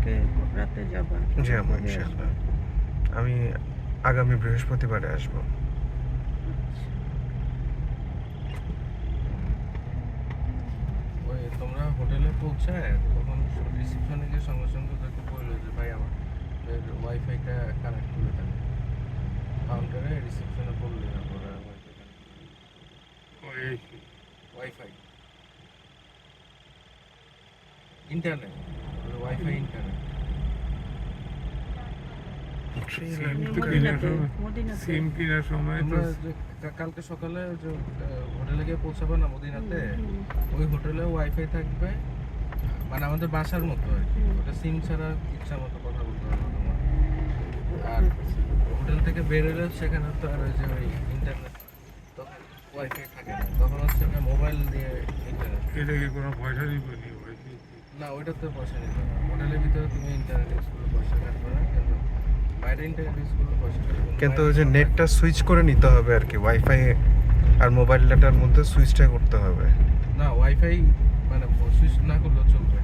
কালকে রাতে যাবা? জি আমু ইনশাআল্লাহ। আমি আগামী বৃহস্পতিবারে আসব। ওই তোমরা হোটেলে পৌঁছায় তখন রিসেপশনে গিয়ে সঙ্গে সঙ্গে ওদেরকে বলল যে ভাই আমার ওয়াইফাইটা কানেক্ট করে দেন। কাউন্টারে রিসেপশনে বললে ওরা wifi internet wifi internet sim কেনার সময় কালকে সকালে যে হোটেলে গিয়ে পৌঁছাবে না মদিনাতে? ওই হোটেলে ওয়াইফাই থাকবে। মানে আমাদের বাসার মতো আর কি। ওটা সিম ছাড়া ইচ্ছা মতো কথা বলতে পারবে তোমার। আর হোটেল থেকে বেরোলে সেখানে তো আর ওই যে ওই ইন্টারনেট তখন ওয়াইফাই থাকে না। তখন হচ্ছে মোবাইল দিয়ে ইন্টারনেট এটা কি কোনো পয়সা নিবে নি ওইটি না ওইটাতে পয়সা নিতে হবে হোটেলের ভিতরে তুমি ইন্টারনেট ইউজ করলে পয়সা কাটবে না কিন্তু বাইরে ইন্টারনেট ইউজ করলে পয়সা কাটবে কিন্তু ওই যে নেটটা সুইচ করে নিতে হবে আর কি ওয়াইফাই আর মোবাইল ডাটার মধ্যে সুইচটা করতে হবে। না ওয়াইফাই মানে সুইচ না করলেও চলবে।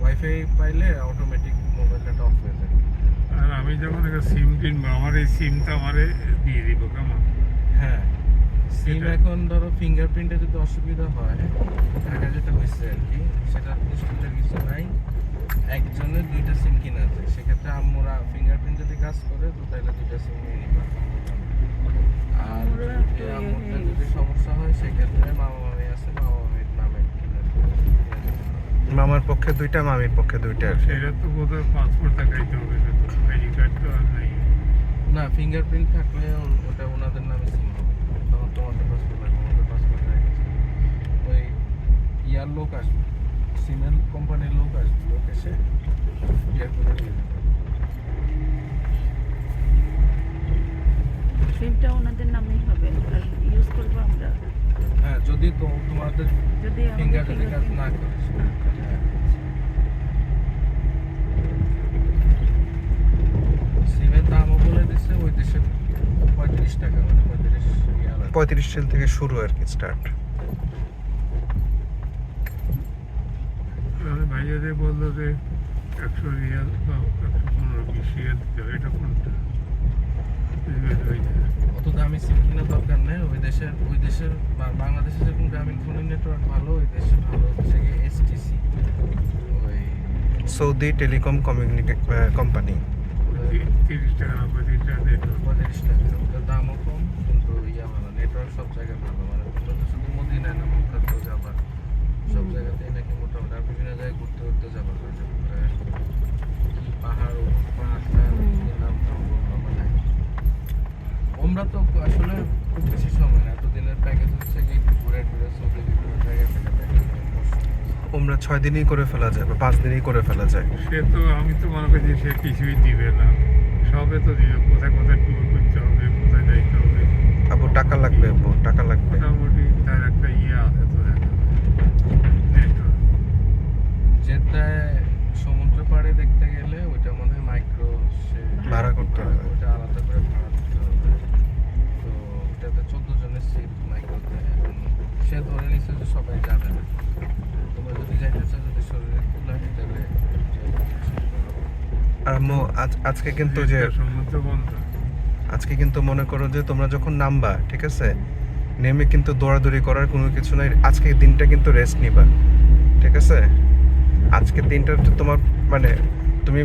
ওয়াইফাই পাইলে অটোমেটিক মোবাইল ডাটা অফ হয়ে যায়। আর আমি যখন একটা সিম কিনবো আমার এই সিমটা আমারে দিয়ে দিব কেমন? হ্যাঁ। সিম এখন ধরো ফিঙ্গারপ্রিন্টে যদি অসুবিধা হয় ঢাকা যেটা হয়েছে আর কি সেটা নিশ্চিন্তের কিছু নাই। একজনের দুইটা সিম কিনা আছে। সেক্ষেত্রে আম্মুরা ফিঙ্গারপ্রিন্ট যদি কাজ করে তো তাহলে দুইটা সিম নিয়ে নিবা। আর আমরা যদি তো আম্মুরটা যদি সমস্যা হয় সেক্ষেত্রে মামা মামি আছে মামা মামির নামে কিনে মামার পক্ষে দুইটা মামির পক্ষে দুইটা। সেটা তো বোধহয় পাসপোর্ট দেখাইতে হবে আইডি কার্ড তো আর নাই। না ফিঙ্গারপ্রিন্ট থাকলে ওটা ওনাদের নামে সিম তোমাদের পাসপোর্ট লাগবে আমাদের পাসপোর্ট হয়ে গেছে ওই ইয়ার লোক আসবে সিমেন্ট কোম্পানির লোক আসবে লোক এসে ইয়ার করে দিয়ে দেবে সিমটা ওনাদের নামেই হবে ইউজ করব আমরা হ্যাঁ যদি তো- তোমাদের যদি ফিঙ্গার কাজ না করে। সিমের দামও বলে দিচ্ছে ওই দেশে পঁয়ত্রিশ টাকা মানে পঁয়ত্রিশ। পঁয়ত্রিশ সেল থেকে শুরু আর কি স্টার্ট তাহলে ভাইয়া যে বলল যে একশো রিয়াল বা একশো পনেরো বিশ রিয়াল দিতে হবে এটা কোনটা? অত দামি সিম কেনার দরকার নেই ওই দেশের ওই দেশের বা- বাংলাদেশে যেরকম গ্রামীণ ফোনের নেটওয়ার্ক ভালো ওই দেশে ভালো হচ্ছে গিয়ে এসটিসি ওই সৌদি টেলিকম কমিউনিকে কোম্পানি তিরিশ টাকা না পঁয়ত্রিশ টাকা দিয়ে পঁয়ত্রিশ টাকা দামও সব জায়গায় ভালো মানে তোমরা তো শুধু মদিনায় না যাবা। সব জায়গাতেই নাকি মোটামুটি আর বিভিন্ন জায়গায় ঘুরতে ঘুরতে যাবা। কি পাহাড়। কি নাম মানে আমরা তো আসলে খুব বেশি সময় না এতদিনের প্যাকেজ হচ্ছে কি ঘুরে ঘুরে সৌদি বিভিন্ন জায়গায় থেকে প্যাকেজ ওমরা ছয় দিনই করে ফেলা যায় বা পাঁচ দিনই করে ফেলা যায়? সে তো আমি তো মনে করি সে কিছুই দিবে না। সবে তো দিবে কোথায় কোথায় ট্যুর করতে হবে কোথায় যাইতে হবে আবু টাকা লাগবে টাকা লাগবে। মোটামুটি তার একটা ইয়ে আছে তো নেটওয়ার্ক জেদ্দায় সমুদ্র পাড়ে দেখতে গেলে ওইটা মনে হয় মাইক্রো সে ভাড়া করতে হবে। ওইটা আলাদা করে ভাড়া দিতে হবে। তো ওটাতে চোদ্দ জনের সিট মাইক্রোতে এখন সে ধরে নিচ্ছে যে সবাই যাবে না। তোমরা যদি যাইতে চাও যদি শরীরে তাহলে আর আজকে কিন্তু যে সমুদ্র বন্ধ আজকে কিন্তু মনে করো যে তোমরা যখন নামবা, ঠিক আছে? নেমে কিন্তু দৌড়াদৌড়ি করার কোনো কিছু নাই। আজকে দিনটা কিন্তু রেস্ট নিবা, ঠিক আছে? আজকের দিনটা তোমার মানে তুমি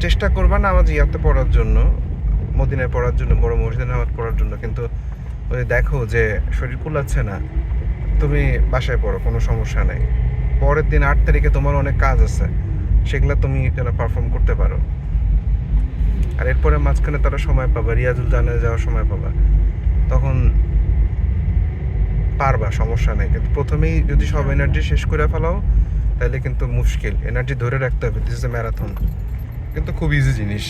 চেষ্টা করবা নামাজ ইয়াতে পড়ার জন্য, মদিনায় পড়ার জন্য, বড় মসজিদে নামাজ পড়ার জন্য। কিন্তু ওই দেখো যে শরীর কুলাচ্ছে না, তুমি বাসায় পড়ো, কোনো সমস্যা নেই। পরের দিন আট তারিখে তোমার অনেক কাজ আছে, সেগুলো তুমি যেন পারফর্ম করতে পারো। আর এরপরে মাঝখানে তারা সময় পাবা রিয়াজুল জানে যাওয়ার সময় পাবা। তখন পারবা সমস্যা নেই। কিন্তু প্রথমেই যদি সব এনার্জি শেষ করে ফেলাও তাহলে কিন্তু মুশকিল। এনার্জি ধরে রাখতে হবে দিস ইজ এ ম্যারাথন কিন্তু খুব ইজি জিনিস।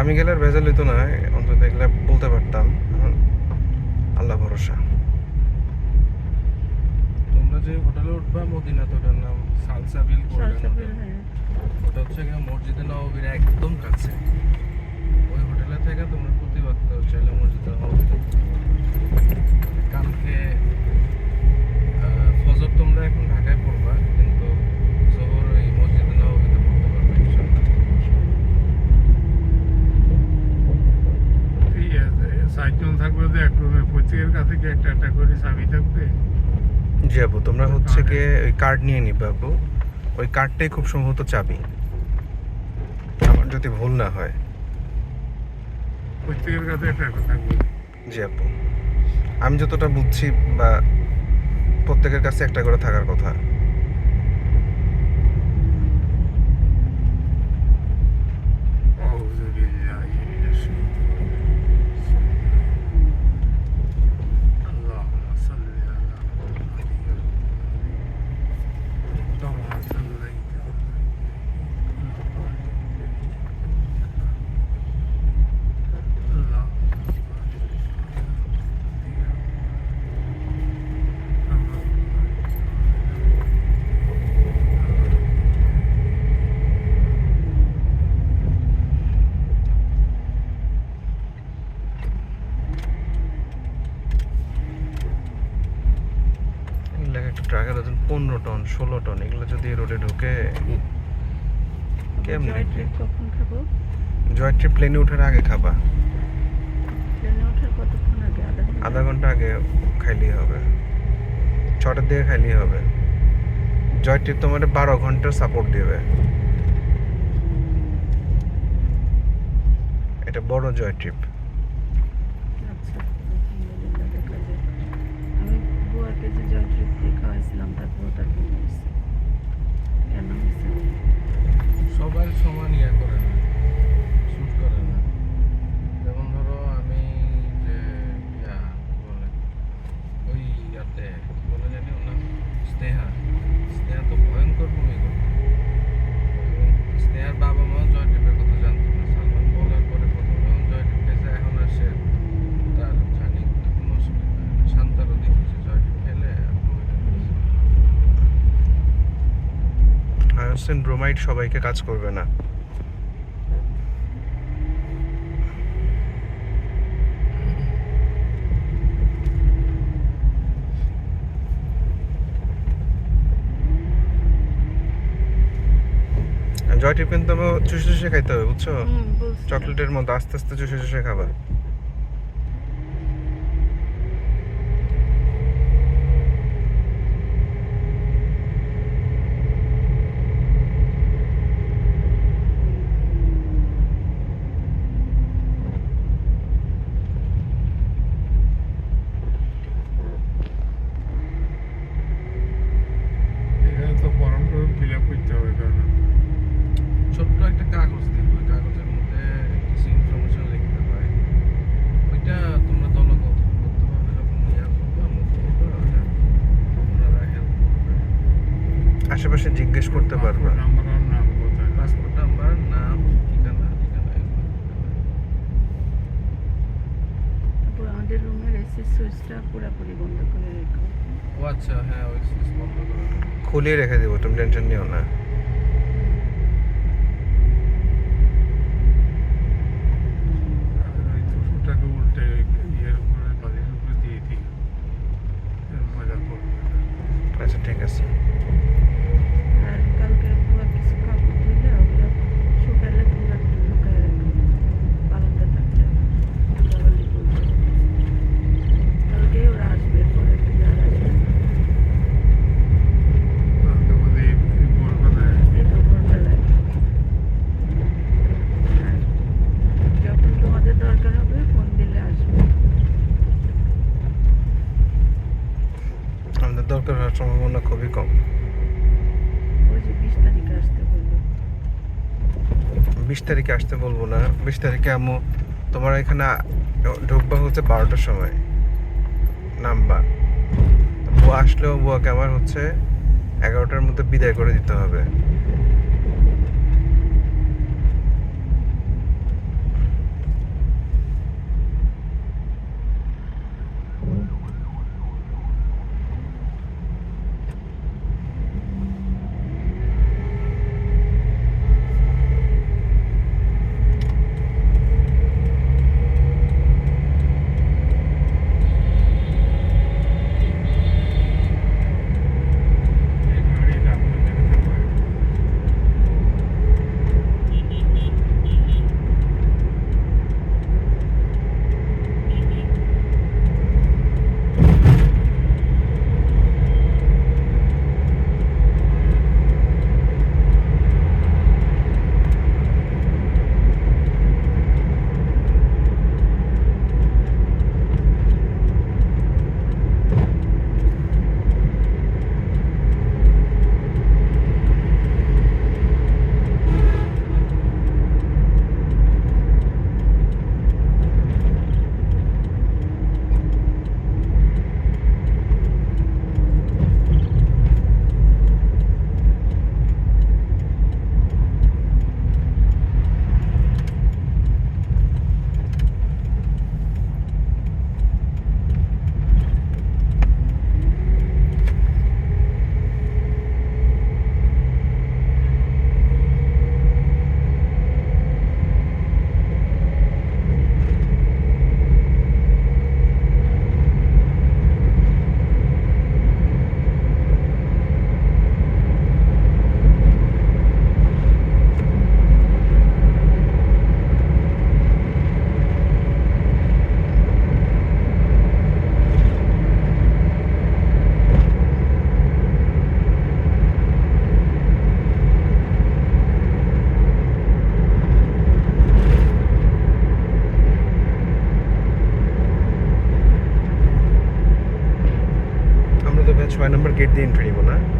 আমি গেলে আর ভেজাল হইতো না অন্তত এগুলো বলতে পারতাম। আল্লাহ ভরসা। তোমরা যে হোটেলে উঠবা মদিনাতে ওটার নাম সালসাবিল ওটা হচ্ছে গিয়ে মসজিদে নববীর একদম কাছে। ওই হোটেলে থেকে তোমরা প্রতিবাদ করো চাইলে মসজিদে হওয়া কালকে ফজর তোমরা এখন ঢাকায় পড়বা কিন্তু জোহর ওই মসজিদে নববীতে পড়তে পারবে সাতজন থাকবে তো এক রুমে। প্রত্যেকের কাছে কি একটা একটা করে চাবি থাকবে। জি আপু তোমরা হচ্ছে গিয়ে ওই কার্ড নিয়ে নিবে আপু। ওই কার্ডটাই খুব সম্ভবত চাবি। আমার যদি ভুল না হয়। প্রত্যেকের কাছে একটা কথা জি আপু। আমি যতটা বুঝছি বা প্রত্যেকের কাছে একটা করে থাকার কথা। ষোলো টন এগুলো যদি রোডে ঢুকে কেমনে কখন খাব? জয় ট্রিপ প্লেনে ওঠার আগে খাবা। ওঠার কতক্ষণ আগে? আধা ঘণ্টা? আগে খাইলেই হবে। ছটার দিকে খাইলেই হবে। জয় ট্রিপ তোমার বারো ঘণ্টার সাপোর্ট দেবে। এটা বড় জয় ট্রিপ যে জয় ট্রিপ খাওয়াইছিলাম তারপর ওটা কমে গেছে কেন হয়েছে সমান ইয়া করে না শুট করে না যেমন ধরো আমি যে ইয়া বলে ওই ইয়াতে বলে জানি ওর স্নেহা স্নেহা তো ভয়ঙ্কর ভূমিকা এবং স্নেহার বাবা মাও জয় টিপের কথা জানতো না সালমান বলার পরে প্রথম যখন জয় টিপ খেয়েছে এখন আর সে তার জানি কোনো অসুবিধা হয় না শান্তারও দেখেছে জয় টিপ খেলে আর ভূমিকা করেছে হায়োসিন ব্রোমাইড সবাইকে কাজ করবে না। জয় টিপ কিন্তু চুষে চুষে খাইতে হবে বুঝছ? চকলেটের মতো আস্তে আস্তে চুষে চুষে খাবা এখানে তো ফর্ম টর্ম ফিল আপ করতে হবে কারণ ছোট্ট একটা কাগজ দিবে ওই কাগজের মধ্যে কিছু ইনফরমেশন লিখতে হয় ওইটা তোমরা দলগত করতে হবে যখন ইয়া করবে মুভ করবে ওটা ওনারা হেল্প করবে আশেপাশে জিজ্ঞেস করতে পারবা নাম্বার আর নাম কোথায় পাসপোর্ট নাম্বার নাম ঠিকানা ঠিকানা এগুলো দিতে হয়। তারপর আমাদের রুমের এসি সুইচটা পুরোপুরি বন্ধ করে রেখো। ও আচ্ছা হ্যাঁ ওই সুইচ বন্ধ করে খুলে রেখে দেবো তুমি টেনশন নিও না ওই দুশোটাকে উল্টে ইয়ের উপরে বালির উপরে দিয়ে দিই মজা করবে আচ্ছা ঠিক আছে আর কালকে বুয়া কিছু কাপড় ধুইলে ওগুলো শুকালে তোমরা একটু ঢুকায় রাখো বারান্দা থাকলে ধুলাবালি করবে কালকে ওরা আসবে পরে পূজার আসবে তার মধ্যে এই ভোরবেলায় এই তো ভোরবেলায় আর যখন তোমাদের দরকার হবে ফোন দিলে আসবে আমাদের দরকার হওয়ার সম্ভাবনা খুবই কম ওই যে বিশ তারিখে আসতে বলল বিশ তারিখে আসতে বলব না। বিশ তারিখে আম্মু, তোমার এখানে ঢুকবা হচ্ছে বারোটার সময়। নামবা বুয়া আসলেও বুয়াকে আমার হচ্ছে এগারোটার মধ্যে বিদায় করে দিতে হবে। গেট দিয়ে এন্ট্রি নিব না?